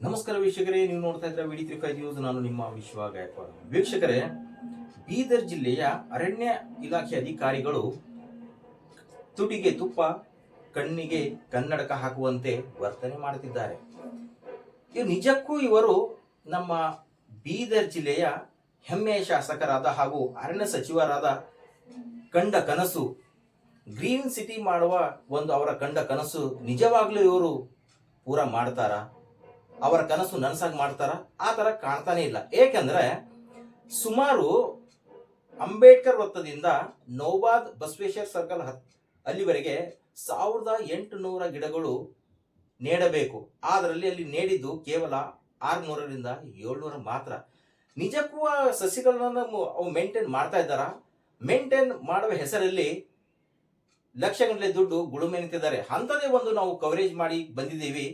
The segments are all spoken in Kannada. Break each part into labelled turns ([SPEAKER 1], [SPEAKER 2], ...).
[SPEAKER 1] ನಮಸ್ಕಾರ ವೀಕ್ಷಕರೇ, ನೀವು ನೋಡ್ತಾ ಇದ್ರೆ ವಿಡಿ ತ್ರೀ ಫೈವ್ ನ್ಯೂಸ್. ನಾನು ನಿಮ್ಮ ವಿಶ್ವ ಗಾಯಕ್ವಾಡ್. ವೀಕ್ಷಕರೇ, ಬೀದರ್ ಜಿಲ್ಲೆಯ ಅರಣ್ಯ ಇಲಾಖೆ ಅಧಿಕಾರಿಗಳು ತುಟಿಗೆ ತುಪ್ಪ, ಕಣ್ಣಿಗೆ ಕನ್ನಡಕ ಹಾಕುವಂತೆ ವರ್ತನೆ ಮಾಡುತ್ತಿದ್ದಾರೆ. ಇವು ನಿಜಕ್ಕೂ ಇವರು ನಮ್ಮ ಬೀದರ್ ಜಿಲ್ಲೆಯ ಹೆಮ್ಮೆಯ ಶಾಸಕರಾದ ಹಾಗೂ ಅರಣ್ಯ ಸಚಿವರಾದ ಕಂಡ ಕನಸು. ಗ್ರೀನ್ ಸಿಟಿ ಮಾಡುವ ಒಂದು ಅವರ ಕಂಡ ಕನಸು ನಿಜವಾಗ್ಲೂ ಇವರು ಪೂರ ಮಾಡ್ತಾರ? ಅವರ ಕನಸು ನನಸಾಗಿ ಮಾಡ್ತಾರ? ಆ ತರ ಕಾಣ್ತಾನೆ ಇಲ್ಲ. ಏಕೆಂದ್ರೆ ಸುಮಾರು ಅಂಬೇಡ್ಕರ್ ವೃತ್ತದಿಂದ ನೌಬಾದ್ ಬಸವೇಶ್ವರ್ ಸರ್ಕಲ್ ಹತ್ ಅಲ್ಲಿವರೆಗೆ ಸಾವಿರದ ಎಂಟುನೂರ ಗಿಡಗಳು ನೇಡಬೇಕು. ಅದರಲ್ಲಿ ಅಲ್ಲಿ ನೇಡಿದ್ದು ಕೇವಲ ಆರುನೂರರಿಂದ ಏಳ್ನೂರ ಮಾತ್ರ. ನಿಜಕ್ಕೂ ಆ ಸಸಿಗಳನ್ನ ಅವು ಮೇಂಟೈನ್ ಮಾಡ್ತಾ ಇದ್ದಾರ? ಮೇಂಟೈನ್ ಮಾಡುವ ಹೆಸರಲ್ಲಿ ಲಕ್ಷಗಟ್ಟಲೆ ದುಡ್ಡು ಗುಳುಮೆ ನಿಂತಿದ್ದಾರೆ ಅಂಥದೇ ಒಂದು ನಾವು ಕವರೇಜ್ ಮಾಡಿ ಬಂದಿದ್ದೀವಿ.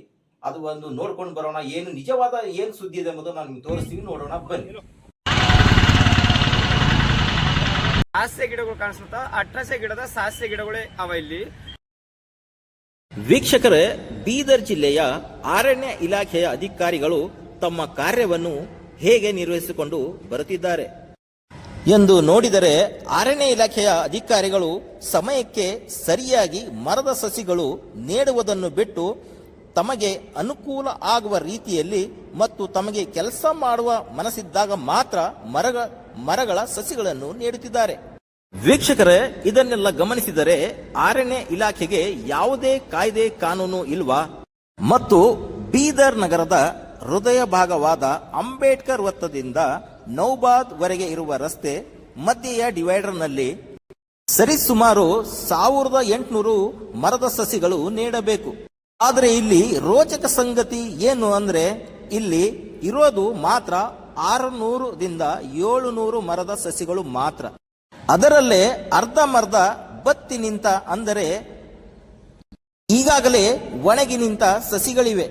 [SPEAKER 1] ಅದು ಒಂದು ನೋಡ್ಕೊಂಡು ಬರೋಣ ಏನು ನಿಜವಾದ ಏನು ಸುದ್ದಿ ಇದೆ ಎಂಬುದು ನಾನು ನಿಮ್ಗೆ ತೋರಿಸ್ತೀವಿ ನೋಡೋಣ ಬನ್ನಿ.
[SPEAKER 2] ಸಾಸ್ಯ ಗಿಡಗಳು ಕಾಣಿಸುತ್ತಾ ಅಟ್ರಸೆ ಗಿಡದ ಸಾಸ್ಯ ಗಿಡಗಳೇ ಅವ ಇಲ್ಲಿ.
[SPEAKER 1] ವೀಕ್ಷಕರೇ ಬೀದರ್ ಜಿಲ್ಲೆಯ ಅರಣ್ಯ ಇಲಾಖೆಯ ಅಧಿಕಾರಿಗಳು ತಮ್ಮ ಕಾರ್ಯವನ್ನು ಹೇಗೆ ನಿರ್ವಹಿಸಿಕೊಂಡು ಬರುತ್ತಿದ್ದಾರೆ? ಎಂದು ನೋಡಿದರೆ ಅರಣ್ಯ ಇಲಾಖೆಯ ಅಧಿಕಾರಿಗಳು ಸಮಯಕ್ಕೆ ಸರಿಯಾಗಿ ಮರದ ಸಸಿಗಳು ನೀಡುವುದನ್ನು ಬಿಟ್ಟು ತಮಗೆ ಅನುಕೂಲ ಆಗುವ ರೀತಿಯಲ್ಲಿ ಮತ್ತು ತಮಗೆ ಕೆಲಸ ಮಾಡುವ ಮನಸ್ಸಿದ್ದಾಗ ಮಾತ್ರ ಮರಗ, ಮರಗಳ ಸಸಿಗಳನ್ನು ನೀಡುತ್ತಿದ್ದಾರೆ. ವೀಕ್ಷಕರೇ, ಇದನ್ನೆಲ್ಲ ಗಮನಿಸಿದರೆ ಆರನೇ ಇಲಾಖೆಗೆ ಯಾವುದೇ ಕಾಯ್ದೆ ಕಾನೂನು ಇಲ್ವಾ? ಮತ್ತು ಬೀದರ್ ನಗರದ ಹೃದಯ ಭಾಗವಾದ ಅಂಬೇಡ್ಕರ್ ವೃತ್ತದಿಂದ ನೌಬಾದ್ ವರೆಗೆ ಇರುವ ರಸ್ತೆ ಮಧ್ಯೆಯ ಡಿವೈಡರ್ನಲ್ಲಿ ಸರಿಸುಮಾರು ಸಾವಿರದ ಎಂಟುನೂರು ಮರದ ಸಸಿಗಳು ನೀಡಬೇಕು. ಆದರೆ ಇಲ್ಲಿ ರೋಚಕ ಸಂಗತಿ ಏನು ಅಂದ್ರೆ ಇಲ್ಲಿ ಇರೋದು ಮಾತ್ರ ಆರುನೂರದಿಂದ ಏಳುನೂರು ಮರದ ಸಸಿಗಳು ಮಾತ್ರ. ಅದರಲ್ಲೇ ಅರ್ಧಮರ್ಧ ಬತ್ತಿ ನಿಂತ ಅಂದರೆ ಈಗಾಗಲೇ ಒಣಗಿ ನಿಂತ ಸಸಿಗಳಿವೆ.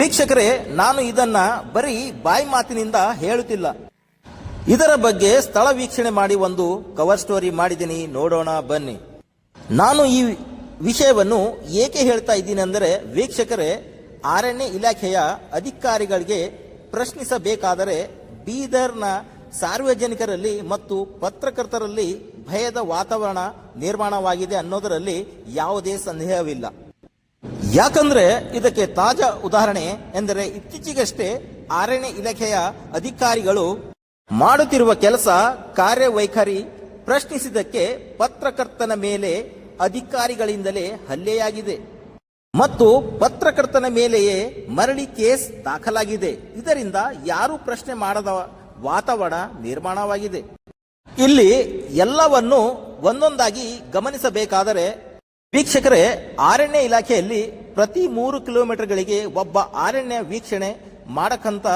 [SPEAKER 1] ವೀಕ್ಷಕರೇ, ನಾನು ಇದನ್ನ ಬರೀ ಬಾಯಿ ಮಾತಿನಿಂದ ಹೇಳುತ್ತಿಲ್ಲ. ಇದರ ಬಗ್ಗೆ ಸ್ಥಳ ವೀಕ್ಷಣೆ ಮಾಡಿ ಒಂದು ಕವರ್ ಸ್ಟೋರಿ ಮಾಡಿದ್ದೀನಿ. ನೋಡೋಣ, ಬನ್ನಿ. ನಾನು ಈ ವಿಷಯವನ್ನು ಏಕೆ ಹೇಳ್ತಾ ಇದ್ದೀನಿ ಅಂದರೆ ವೀಕ್ಷಕರೇ ಅರಣ್ಯ ಇಲಾಖೆಯ ಅಧಿಕಾರಿಗಳಿಗೆ ಪ್ರಶ್ನಿಸಬೇಕಾದರೆ ಬೀದರ್ನ ಸಾರ್ವಜನಿಕರಲ್ಲಿ ಮತ್ತು ಪತ್ರಕರ್ತರಲ್ಲಿ ಭಯದ ವಾತಾವರಣ ನಿರ್ಮಾಣವಾಗಿದೆ ಅನ್ನೋದರಲ್ಲಿ ಯಾವುದೇ ಸಂದೇಹವಿಲ್ಲ. ಯಾಕಂದ್ರೆ ಇದಕ್ಕೆ ತಾಜಾ ಉದಾಹರಣೆ ಎಂದರೆ ಇತ್ತೀಚೆಗಷ್ಟೇ ಅರಣ್ಯ ಇಲಾಖೆಯ ಅಧಿಕಾರಿಗಳು ಮಾಡುತ್ತಿರುವ ಕೆಲಸ ಕಾರ್ಯವೈಖರಿ ಪ್ರಶ್ನಿಸಿದ್ದಕ್ಕೆ ಪತ್ರಕರ್ತನ ಮೇಲೆ ಅಧಿಕಾರಿಗಳಿಂದಲೇ ಹಲ್ಲೆಯಾಗಿದೆ. ಮತ್ತು ಪತ್ರಕರ್ತನ ಮೇಲೆಯೇ ಮರಳಿ ಕೇಸ್ ದಾಖಲಾಗಿದೆ. ಇದರಿಂದ ಯಾರೂ ಪ್ರಶ್ನೆ ಮಾಡದ ವಾತಾವರಣ ನಿರ್ಮಾಣವಾಗಿದೆ. ಇಲ್ಲಿ ಎಲ್ಲವನ್ನು ಒಂದೊಂದಾಗಿ ಗಮನಿಸಬೇಕಾದರೆ, ವೀಕ್ಷಕರೇ ಅರಣ್ಯ ಇಲಾಖೆಯಲ್ಲಿ ಪ್ರತಿ ಮೂರು ಕಿಲೋಮೀಟರ್ಗಳಿಗೆ ಒಬ್ಬ ಅರಣ್ಯ ವೀಕ್ಷಣೆ ಮಾಡಕಂತ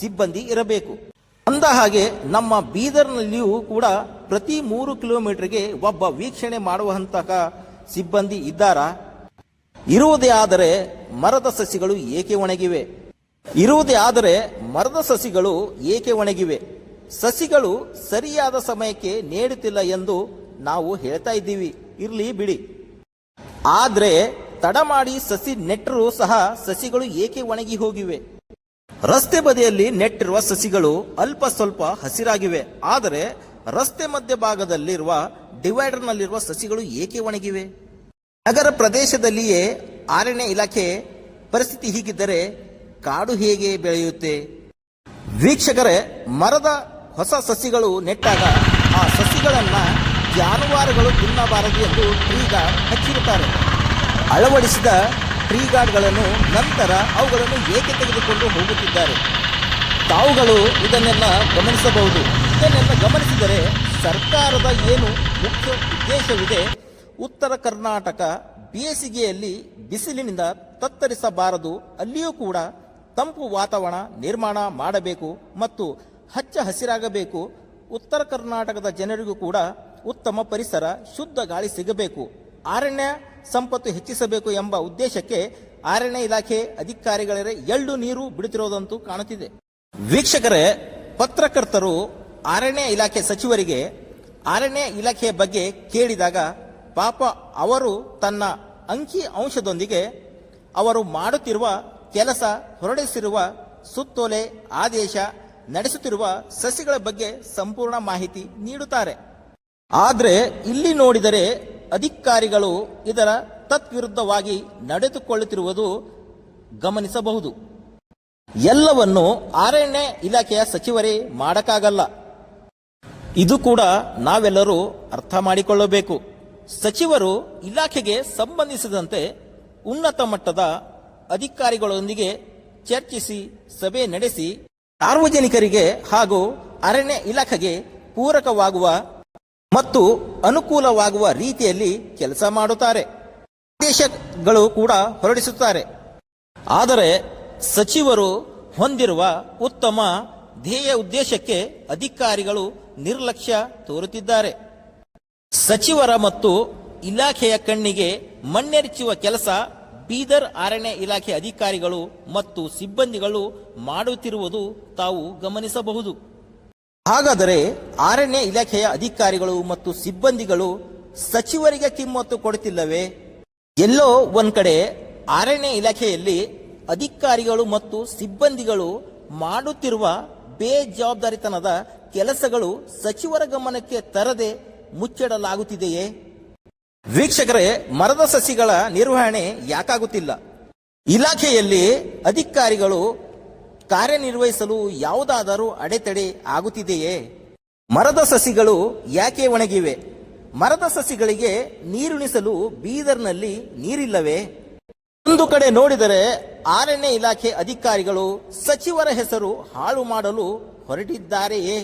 [SPEAKER 1] ಸಿಬ್ಬಂದಿ ಇರಬೇಕು. ಅಂದ ಹಾಗೆ ನಮ್ಮ ಬೀದರ್ನಲ್ಲಿಯೂ ಕೂಡ ಪ್ರತಿ ಮೂರು ಕಿಲೋಮೀಟರ್ಗೆ ಒಬ್ಬ ವೀಕ್ಷಣೆ ಮಾಡುವಂತಹ ಸಿಬ್ಬಂದಿ ಇದ್ದಾರಾ? ಇರುವುದೇ ಆದರೆ ಮರದ ಸಸಿಗಳು ಏಕೆ ಒಣಗಿವೆ? ಇರುವುದೇ ಆದರೆ ಮರದ ಸಸಿಗಳು ಏಕೆ ಒಣಗಿವೆ? ಸಸಿಗಳು ಸರಿಯಾದ ಸಮಯಕ್ಕೆ ನೀಡುತ್ತಿಲ್ಲ ಎಂದು ನಾವು ಹೇಳ್ತಾ ಇದ್ದೀವಿ. ಇರಲಿ ಬಿಡಿ. ಆದ್ರೆ ತಡ ಮಾಡಿ ಸಸಿ ನೆಟ್ಟರೂ ಸಹ ಸಸಿಗಳು ಏಕೆ ಒಣಗಿ ಹೋಗಿವೆ? ರಸ್ತೆ ಬದಿಯಲ್ಲಿ ನೆಟ್ಟಿರುವ ಸಸಿಗಳು ಅಲ್ಪ ಸ್ವಲ್ಪ ಹಸಿರಾಗಿವೆ. ಆದರೆ ರಸ್ತೆ ಮಧ್ಯಭಾಗದಲ್ಲಿರುವ ಡಿವೈಡರ್ನಲ್ಲಿರುವ ಸಸಿಗಳು ಏಕೆ ಒಣಗಿವೆ? ನಗರ ಪ್ರದೇಶದಲ್ಲಿಯೇ ಅರಣ್ಯ ಇಲಾಖೆ ಪರಿಸ್ಥಿತಿ ಹೀಗಿದ್ದರೆ ಕಾಡು ಹೇಗೆ ಬೆಳೆಯುತ್ತೆ? ವೀಕ್ಷಕರೇ, ಮರದ ಹೊಸ ಸಸಿಗಳು ನೆಟ್ಟಾಗ ಆ ಸಸಿಗಳನ್ನ ಜಾನುವಾರುಗಳು ತಿನ್ನಬಾರದು ಎಂದು ಈಗ ಹಚ್ಚಿರುತ್ತಾರೆ. ಅಳವಡಿಸಿದ ಟ್ರೀ ಗಾರ್ಡ್ಗಳನ್ನು ನಂತರ ಅವುಗಳನ್ನು ಏಕೆ ತೆಗೆದುಕೊಂಡು ಹೋಗುತ್ತಿದ್ದಾರೆ? ತಾವುಗಳು ಇದನ್ನೆಲ್ಲ ಗಮನಿಸಬಹುದು. ಇದನ್ನೆಲ್ಲ ಗಮನಿಸಿದರೆ ಸರ್ಕಾರದ ಏನು ಮುಖ್ಯ ಉದ್ದೇಶವಿದೆ, ಉತ್ತರ ಕರ್ನಾಟಕ ಬೇಸಿಗೆಯಲ್ಲಿ ಬಿಸಿಲಿನಿಂದ ತತ್ತರಿಸಬಾರದು. ಅಲ್ಲಿಯೂ ಕೂಡ ತಂಪು ವಾತಾವರಣ ನಿರ್ಮಾಣ ಮಾಡಬೇಕು ಮತ್ತು ಹಚ್ಚ ಹಸಿರಾಗಬೇಕು. ಉತ್ತರ ಕರ್ನಾಟಕದ ಜನರಿಗೂ ಕೂಡ ಉತ್ತಮ ಪರಿಸರ, ಶುದ್ಧ ಗಾಳಿ ಸಿಗಬೇಕು. ಅರಣ್ಯ ಸಂಪತ್ತು ಹೆಚ್ಚಿಸಬೇಕು ಎಂಬ ಉದ್ದೇಶಕ್ಕೆ ಅರಣ್ಯ ಇಲಾಖೆ ಅಧಿಕಾರಿಗಳೇ ಎಳ್ಳು ನೀರು ಬಿಡುತ್ತಿರೋದಂತೂ ಕಾಣುತ್ತಿದೆ. ವೀಕ್ಷಕರೇ, ಪತ್ರಕರ್ತರು ಅರಣ್ಯ ಇಲಾಖೆ ಸಚಿವರಿಗೆ ಅರಣ್ಯ ಇಲಾಖೆಯ ಬಗ್ಗೆ ಕೇಳಿದಾಗ ಪಾಪ ಅವರು ತನ್ನ ಅಂಕಿ ಅಂಶದೊಂದಿಗೆ ಅವರು ಮಾಡುತ್ತಿರುವ ಕೆಲಸ ಹೊರಡಿಸಿರುವ ಸುತ್ತೋಲೆ ಆದೇಶ ನಡೆಸುತ್ತಿರುವ ಸಸಿಗಳ ಬಗ್ಗೆ ಸಂಪೂರ್ಣ ಮಾಹಿತಿ ನೀಡುತ್ತಾರೆ. ಆದರೆ ಇಲ್ಲಿ ನೋಡಿದರೆ ಅಧಿಕಾರಿಗಳು ಇದರ ತತ್ವಿರುದ್ಧವಾಗಿ ನಡೆದುಕೊಳ್ಳುತ್ತಿರುವುದು ಗಮನಿಸಬಹುದು. ಎಲ್ಲವನ್ನು ಅರಣ್ಯ ಇಲಾಖೆಯ ಸಚಿವರೇ ಮಾಡಕ್ಕಾಗಲ್ಲ. ಇದು ಕೂಡ ನಾವೆಲ್ಲರೂ ಅರ್ಥ ಮಾಡಿಕೊಳ್ಳಬೇಕು. ಸಚಿವರು ಇಲಾಖೆಗೆ ಸಂಬಂಧಿಸಿದಂತೆ ಉನ್ನತ ಮಟ್ಟದ ಅಧಿಕಾರಿಗಳೊಂದಿಗೆ ಚರ್ಚಿಸಿ, ಸಭೆ ನಡೆಸಿ, ಸಾರ್ವಜನಿಕರಿಗೆ ಹಾಗೂ ಅರಣ್ಯ ಇಲಾಖೆಗೆ ಪೂರಕವಾಗುವ ಮತ್ತು ಅನುಕೂಲವಾಗುವ ರೀತಿಯಲ್ಲಿ ಕೆಲಸ ಮಾಡುತ್ತಾರೆ. ಆದೇಶಗಳು ಕೂಡ ಹೊರಡಿಸುತ್ತಾರೆ. ಆದರೆ ಸಚಿವರು ಹೊಂದಿರುವ ಉತ್ತಮ ಧ್ಯೇಯ ಉದ್ದೇಶಕ್ಕೆ ಅಧಿಕಾರಿಗಳು ನಿರ್ಲಕ್ಷ್ಯ ತೋರುತ್ತಿದ್ದಾರೆ. ಸಚಿವರ ಮತ್ತು ಇಲಾಖೆಯ ಕಣ್ಣಿಗೆ ಮಣ್ಣೆರಚುವ ಕೆಲಸ ಬೀದರ್ ಅರಣ್ಯ ಇಲಾಖೆ ಅಧಿಕಾರಿಗಳು ಮತ್ತು ಸಿಬ್ಬಂದಿಗಳು ಮಾಡುತ್ತಿರುವುದು ತಾವು ಗಮನಿಸಬಹುದು. ಹಾಗಾದರೆ ಅರಣ್ಯ ಇಲಾಖೆಯ ಅಧಿಕಾರಿಗಳು ಮತ್ತು ಸಿಬ್ಬಂದಿಗಳು ಸಚಿವರಿಗೆ ಕಿಮ್ಮತ್ತು ಕೊಡುತ್ತಿಲ್ಲವೇ? ಎಲ್ಲೋ ಒಂದ್ ಕಡೆ ಅರಣ್ಯ ಇಲಾಖೆಯಲ್ಲಿ ಅಧಿಕಾರಿಗಳು ಮತ್ತು ಸಿಬ್ಬಂದಿಗಳು ಮಾಡುತ್ತಿರುವ ಬೇಜವಾಬ್ದಾರಿತನದ ಕೆಲಸಗಳು ಸಚಿವರ ಗಮನಕ್ಕೆ ತರದೆ ಮುಚ್ಚಿಡಲಾಗುತ್ತಿದೆಯೇ? ವೀಕ್ಷಕರೇ, ಮರದ ಸಸಿಗಳ ನಿರ್ವಹಣೆ ಯಾಕಾಗುತ್ತಿಲ್ಲ? ಇಲಾಖೆಯಲ್ಲಿ ಅಧಿಕಾರಿಗಳು ಕಾರ್ಯನಿರ್ವಹಿಸಲು ಯಾವುದಾದರೂ ಅಡೆತಡೆ ಆಗುತ್ತಿದೆಯೇ? ಮರದ ಸಸಿಗಳು ಯಾಕೆ ಒಣಗಿವೆ? ಮರದ ಸಸಿಗಳಿಗೆ ನೀರುಣಿಸಲು ಬೀದರ್ನಲ್ಲಿ ನೀರಿಲ್ಲವೇ? ಒಂದು ಕಡೆ ನೋಡಿದರೆ ಆರಣ್ಯ ಇಲಾಖೆ ಅಧಿಕಾರಿಗಳು ಸಚಿವರ ಹೆಸರು ಹಾಳು ಮಾಡಲು ಹೊರಟಿದ್ದಾರೆಯೇ?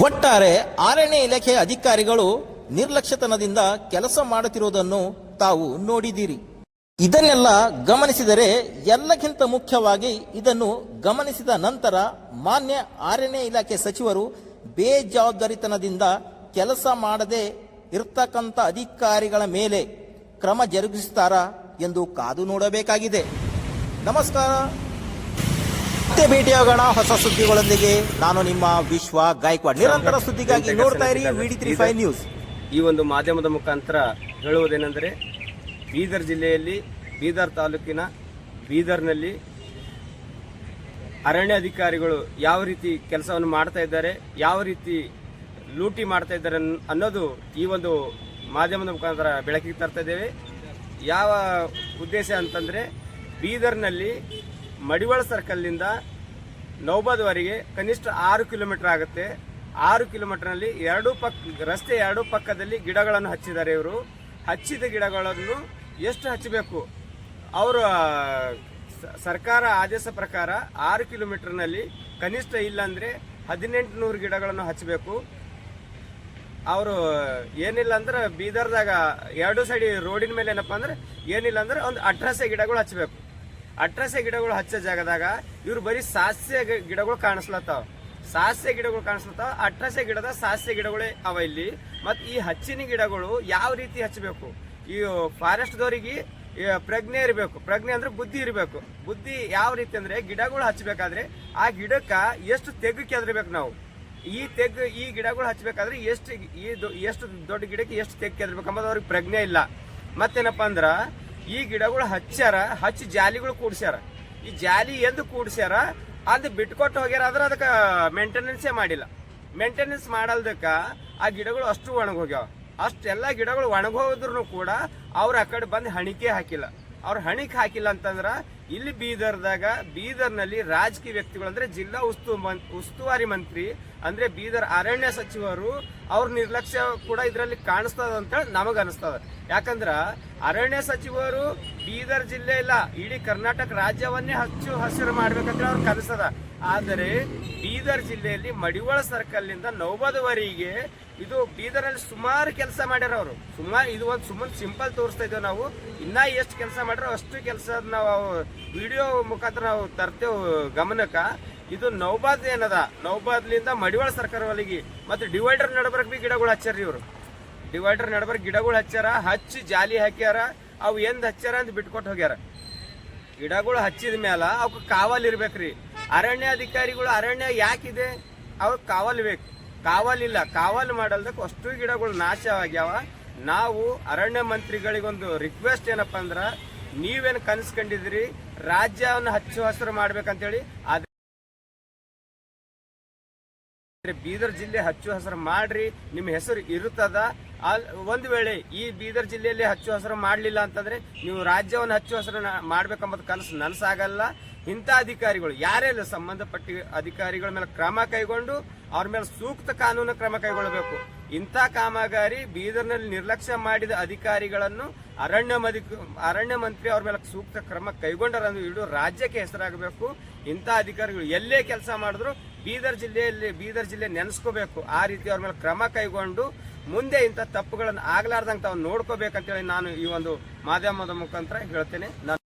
[SPEAKER 1] ಒಟ್ಟಾರೆ ಆರಣ್ಯ ಇಲಾಖೆ ಅಧಿಕಾರಿಗಳು ನಿರ್ಲಕ್ಷ್ಯತನದಿಂದ ಕೆಲಸ ಮಾಡುತ್ತಿರುವುದನ್ನು ತಾವು ನೋಡಿದ್ದೀರಿ. ಇದನ್ನೆಲ್ಲ ಗಮನಿಸಿದರೆ ಎಲ್ಲಕ್ಕಿಂತ ಮುಖ್ಯವಾಗಿ ಇದನ್ನು ಗಮನಿಸಿದ ನಂತರ ಮಾನ್ಯ ಅರಣ್ಯ ಇಲಾಖೆ ಸಚಿವರು ಬೇಜವಾಬ್ದಾರಿತನದಿಂದ ಕೆಲಸ ಮಾಡದೆ ಇರ್ತಕ್ಕಂಥ ಅಧಿಕಾರಿಗಳ ಮೇಲೆ ಕ್ರಮ ಜರುಗಿಸುತ್ತಾರಾ ಎಂದು ಕಾದು ನೋಡಬೇಕಾಗಿದೆ. ನಮಸ್ಕಾರ. ಮತ್ತೆ ಭೇಟಿಯಾಗೋಣ. ಹೊಸ ಸುದ್ದಿಗಳೊಂದಿಗೆ ನಾನು ನಿಮ್ಮ ವಿಶ್ವ ಗಾಯಕ್ವಾಡ್. ನಿರಂತರ ಸುದ್ದಿಗಾಗಿ ನೋಡ್ತಾ ಇರಿ ವಿಡಿ ತ್ರೀ ಫೈವ್ ನ್ಯೂಸ್
[SPEAKER 2] ಈ ಒಂದು ಮಾಧ್ಯಮದ ಮುಖಾಂತರ ಹೇಳುವುದೇನೆಂದರೆ ಬೀದರ್ ಜಿಲ್ಲೆಯಲ್ಲಿ, ಬೀದರ್ ತಾಲೂಕಿನ ಬೀದರ್ನಲ್ಲಿ ಅರಣ್ಯ ಅಧಿಕಾರಿಗಳು ಯಾವ ರೀತಿ ಕೆಲಸವನ್ನು ಮಾಡ್ತಾ ಇದ್ದಾರೆ, ಯಾವ ರೀತಿ ಲೂಟಿ ಮಾಡ್ತಾ ಇದ್ದಾರೆ ಅನ್- ಅನ್ನೋದು ಈ ಒಂದು ಮಾಧ್ಯಮದ ಮುಖಾಂತರ ಬೆಳಕಿಗೆ ತರ್ತಾ ಇದ್ದೇವೆ. ಯಾವ ಉದ್ದೇಶ ಅಂತಂದರೆ, ಬೀದರ್ನಲ್ಲಿ ಮಡಿವಾಳ ಸರ್ಕಲ್ನಿಂದ ನೌಬಾದ್ವರೆಗೆ ಕನಿಷ್ಠ ಆರು ಕಿಲೋಮೀಟರ್ ಆಗುತ್ತೆ. ಆರು ಕಿಲೋಮೀಟರ್ನಲ್ಲಿ ಎರಡು ಪಕ್ಕ ರಸ್ತೆ ಎರಡು ಪಕ್ಕದಲ್ಲಿ ಗಿಡಗಳನ್ನು ಹಚ್ಚಿದ್ದಾರೆ ಇವರು. ಹಚ್ಚಿದ ಗಿಡಗಳನ್ನು ಎಷ್ಟು ಹಚ್ಚಬೇಕು? ಅವರು ಸರ್ಕಾರ ಆದೇಶ ಪ್ರಕಾರ ಆರು ಕಿಲೋಮೀಟರ್ನಲ್ಲಿ ಕನಿಷ್ಠ ಇಲ್ಲಾಂದರೆ ಹದಿನೆಂಟು ನೂರು ಗಿಡಗಳನ್ನು ಹಚ್ಚಬೇಕು. ಅವರು ಏನಿಲ್ಲ ಅಂದ್ರೆ ಬೀದರ್ದಾಗ ಎರಡು ಸೈಡ್ ರೋಡಿನ ಮೇಲೆ ಏನಪ್ಪ ಅಂದ್ರೆ ಏನಿಲ್ಲ ಅಂದ್ರೆ ಒಂದು ಅಟ್ರಸೆ ಗಿಡಗಳು ಹಚ್ಚಬೇಕು. ಅಟ್ರಸೆ ಗಿಡಗಳು ಹಚ್ಚೋ ಜಾಗದಾಗ ಇವ್ರು ಬರೀ ಸಾಸ್ಯ ಗಿಡಗಳು ಕಾಣಿಸ್ಲತ್ತಾವ. ಸಾಸ್ಯ ಗಿಡಗಳು ಕಾಣಿಸ್ಲತ್ತಾವ. ಅಟ್ರಾಸೆ ಗಿಡದ ಸಾಸ್ಯ ಗಿಡಗಳೇ ಅವ ಇಲ್ಲಿ. ಮತ್ತು ಈ ಹಚ್ಚಿನ ಗಿಡಗಳು ಯಾವ ರೀತಿ ಹಚ್ಚಬೇಕು? ಈ ಫಾರೆಸ್ಟ್ದವರಿಗೆ ಪ್ರಜ್ಞೆ ಇರಬೇಕು. ಪ್ರಜ್ಞೆ ಅಂದ್ರೆ ಬುದ್ಧಿ ಇರಬೇಕು. ಬುದ್ಧಿ ಯಾವ ರೀತಿ ಅಂದ್ರೆ ಗಿಡಗಳು ಹಚ್ಚಬೇಕಾದ್ರೆ ಆ ಗಿಡಕ್ಕೆ ಎಷ್ಟು ತೆಗ್ಗು ಕೆದರ್ಬೇಕು ನಾವು? ಈ ತೆಗ್ ಈ ಗಿಡಗಳು ಹಚ್ಚಬೇಕಾದ್ರೆ ಎಷ್ಟು ಈ ಎಷ್ಟು ದೊಡ್ಡ ಗಿಡಕ್ಕೆ ಎಷ್ಟು ತೆಗ್ ಕೆದರ್ಬೇಕು ಅಂಬುದು ಅವ್ರಿಗೆ ಪ್ರಜ್ಞೆ ಇಲ್ಲ. ಮತ್ತೇನಪ್ಪ ಅಂದ್ರೆ ಈ ಗಿಡಗಳು ಹಚ್ಚಾರ ಹಚ್ಚಿ ಜಾಲಿಗಳು ಕೂಡ್ಸ್ಯಾರ. ಈ ಜಾಲಿ ಎಂದು ಕೂಡ್ಸ್ಯಾರ, ಅದು ಬಿಟ್ಕೊಟ್ಟು ಹೋಗ್ಯಾರ ಆದ್ರೆ ಅದಕ್ಕೆ ಮೇಂಟೆನೆನ್ಸೇ ಮಾಡಿಲ್ಲ. ಮೇಂಟೆನೆನ್ಸ್ ಮಾಡಲ್ದಕ್ಕೆ ಆ ಗಿಡಗಳು ಅಷ್ಟು ಒಣಗೋಗ್ಯಾವ ಅಷ್ಟೆಲ್ಲ ಗಿಡಗಳು ಒಣಗೋದ್ರೂ ಕೂಡ ಅವ್ರು ಆ ಕಡೆ ಬಂದು ಹಣಿಕೆ ಹಾಕಿಲ್ಲ. ಅವ್ರು ಹಣಿಕೆ ಹಾಕಿಲ್ಲ ಅಂತಂದ್ರೆ ಇಲ್ಲಿ ಬೀದರ್ದಾಗ ಬೀದರ್ನಲ್ಲಿ ರಾಜಕೀಯ ವ್ಯಕ್ತಿಗಳು ಅಂದ್ರೆ ಜಿಲ್ಲಾ ಉಸ್ತು ಉಸ್ತುವಾರಿ ಮಂತ್ರಿ ಅಂದ್ರೆ ಬೀದರ್ ಅರಣ್ಯ ಸಚಿವರು ಅವ್ರ ನಿರ್ಲಕ್ಷ್ಯ ಕೂಡ ಇದರಲ್ಲಿ ಕಾಣಿಸ್ತದ ಅಂತ ನಮಗ ಅನಿಸ್ತದ. ಯಾಕಂದ್ರ ಅರಣ್ಯ ಸಚಿವರು ಬೀದರ್ ಜಿಲ್ಲೆ ಇಲ್ಲ, ಇಡೀ ಕರ್ನಾಟಕ ರಾಜ್ಯವನ್ನೇ ಹಚ್ಚು ಹಸಿರು ಮಾಡ್ಬೇಕಂತ ಅವ್ರ ಕನಸದ. ಆದರೆ ಬೀದರ್ ಜಿಲ್ಲೆಯಲ್ಲಿ ಮಡಿವಾಳ ಸರ್ಕಲ್ನಿಂದ ನೌಬಾದವರೆಗೆ ಇದು ಬೀದರಲ್ಲಿ ಸುಮಾರು ಕೆಲಸ ಮಾಡ್ಯಾರ ಅವರು. ಸುಮಾರು ಇದು ಒಂದು ಸುಮ್ಮನೆ ಸಿಂಪಲ್ ತೋರಿಸ್ತಾ ಇದ್ದೇವೆ ನಾವು. ಇನ್ನ ಎಷ್ಟು ಕೆಲಸ ಮಾಡ್ಯಾರ ಅಷ್ಟು ಕೆಲಸ ನಾವು ವಿಡಿಯೋ ಮುಖಾಂತರ ನಾವು ತರ್ತೇವೆ ಗಮನಕ್ಕೆ. ಇದು ನೌಬಾದ್ ಏನದ? ನೌಬಾದ್ಲಿಂದ ಮಡಿವಾಳ ಸರ್ಕಾರವರೆಗೆ ಮತ್ತೆ ಡಿವೈಡರ್ ನಡಬರ್ಕ್ ಬಿ ಗಿಡಗಳು ಹಚ್ಚಾರ ಇವರು. ಡಿವೈಡರ್ ನಡಬರ್ಕ್ ಗಿಡಗಳು ಹಚ್ಚಾರ ಹಚ್ಚಿ ಜಾಲಿ ಹಾಕ್ಯಾರ, ಅವು ಎಂದ್ ಹಚ್ಚಾರ ಅಂತ ಬಿಟ್ಕೊಟ್ಟು ಹೋಗ್ಯಾರ. ಗಿಡಗಳು ಹಚ್ಚಿದ ಮೇಲೆ ಅವಕ್ಕೆ ಕಾವಲ್ ಇರ್ಬೇಕ್ರಿ. ಅರಣ್ಯ ಅಧಿಕಾರಿಗಳು ಅರಣ್ಯ ಯಾಕಿದೆ? ಅವ್ರು ಕಾವಲ್ ಬೇಕು. ಕಾವಲ್ ಮಾಡಲ್ದಕ್ಕೆ ಅಷ್ಟು ಗಿಡಗಳು ನಾಶವಾಗ್ಯಾವ ನಾವು ಅರಣ್ಯ ಮಂತ್ರಿಗಳಿಗೊಂದು ರಿಕ್ವೆಸ್ಟ್ ಏನಪ್ಪ ಅಂದ್ರ, ನೀವೇನು ಕನ್ಸ್ಕೊಂಡಿದ್ರಿ ರಾಜ್ಯವನ್ನು ಹಚ್ಚು ಹಸಿರು ಮಾಡ್ಬೇಕಂತೇಳಿ. ಆದ್ರೆ ಬೀದರ್ ಜಿಲ್ಲೆ ಹಚ್ಚು ಹಸಿರು ಮಾಡ್ರಿ. ನಿಮ್ಮ ಹೆಸರು ಇರುತ್ತದ? ಅಲ್, ಒಂದು ವೇಳೆ ಈ ಬೀದರ್ ಜಿಲ್ಲೆಯಲ್ಲಿ ಹಚ್ಚು ಹಸಿರು ಮಾಡಲಿಲ್ಲ ಅಂತಂದ್ರೆ ನೀವು ರಾಜ್ಯವನ್ನು ಹಚ್ಚು ಹಸಿರು ಮಾಡ್ಬೇಕಂಬ ಕನಸು ನನಸಾಗಲ್ಲ. ಇಂಥ ಅಧಿಕಾರಿಗಳು, ಯಾರೆಲ್ಲ ಸಂಬಂಧಪಟ್ಟ ಅಧಿಕಾರಿಗಳ ಮೇಲೆ ಕ್ರಮ ಕೈಗೊಂಡು ಅವ್ರ ಮೇಲೆ ಸೂಕ್ತ ಕಾನೂನು ಕ್ರಮ ಕೈಗೊಳ್ಳಬೇಕು. ಇಂಥ ಕಾಮಗಾರಿ ಬೀದರ್ನಲ್ಲಿ ನಿರ್ಲಕ್ಷ್ಯ ಮಾಡಿದ ಅಧಿಕಾರಿಗಳನ್ನು ಅರಣ್ಯ ಮಧಿ ಅರಣ್ಯ ಮಂತ್ರಿ ಅವ್ರ ಮೇಲೆ ಸೂಕ್ತ ಕ್ರಮ ಕೈಗೊಂಡರಂದು ಇಡೀ ರಾಜ್ಯಕ್ಕೆ ಹೆಸರಾಗಬೇಕು. ಇಂಥ ಅಧಿಕಾರಿಗಳು ಎಲ್ಲೇ ಕೆಲಸ ಮಾಡಿದ್ರು ಬೀದರ್ ಜಿಲ್ಲೆಯಲ್ಲಿ, ಬೀದರ್ ಜಿಲ್ಲೆ ನೆನೆಸ್ಕೋಬೇಕು. ಆ ರೀತಿ ಅವ್ರ ಮೇಲೆ ಕ್ರಮ ಕೈಗೊಂಡು ಮುಂದೆ ಇಂಥ ತಪ್ಪುಗಳನ್ನು ಆಗ್ಲಾರ್ದಂಗೆ ತಾವು ನೋಡ್ಕೋಬೇಕಂತೇಳಿ ನಾನು ಈ ಒಂದು ಮಾಧ್ಯಮದ ಮುಖಾಂತರ ಹೇಳ್ತೇನೆ. ನಾನು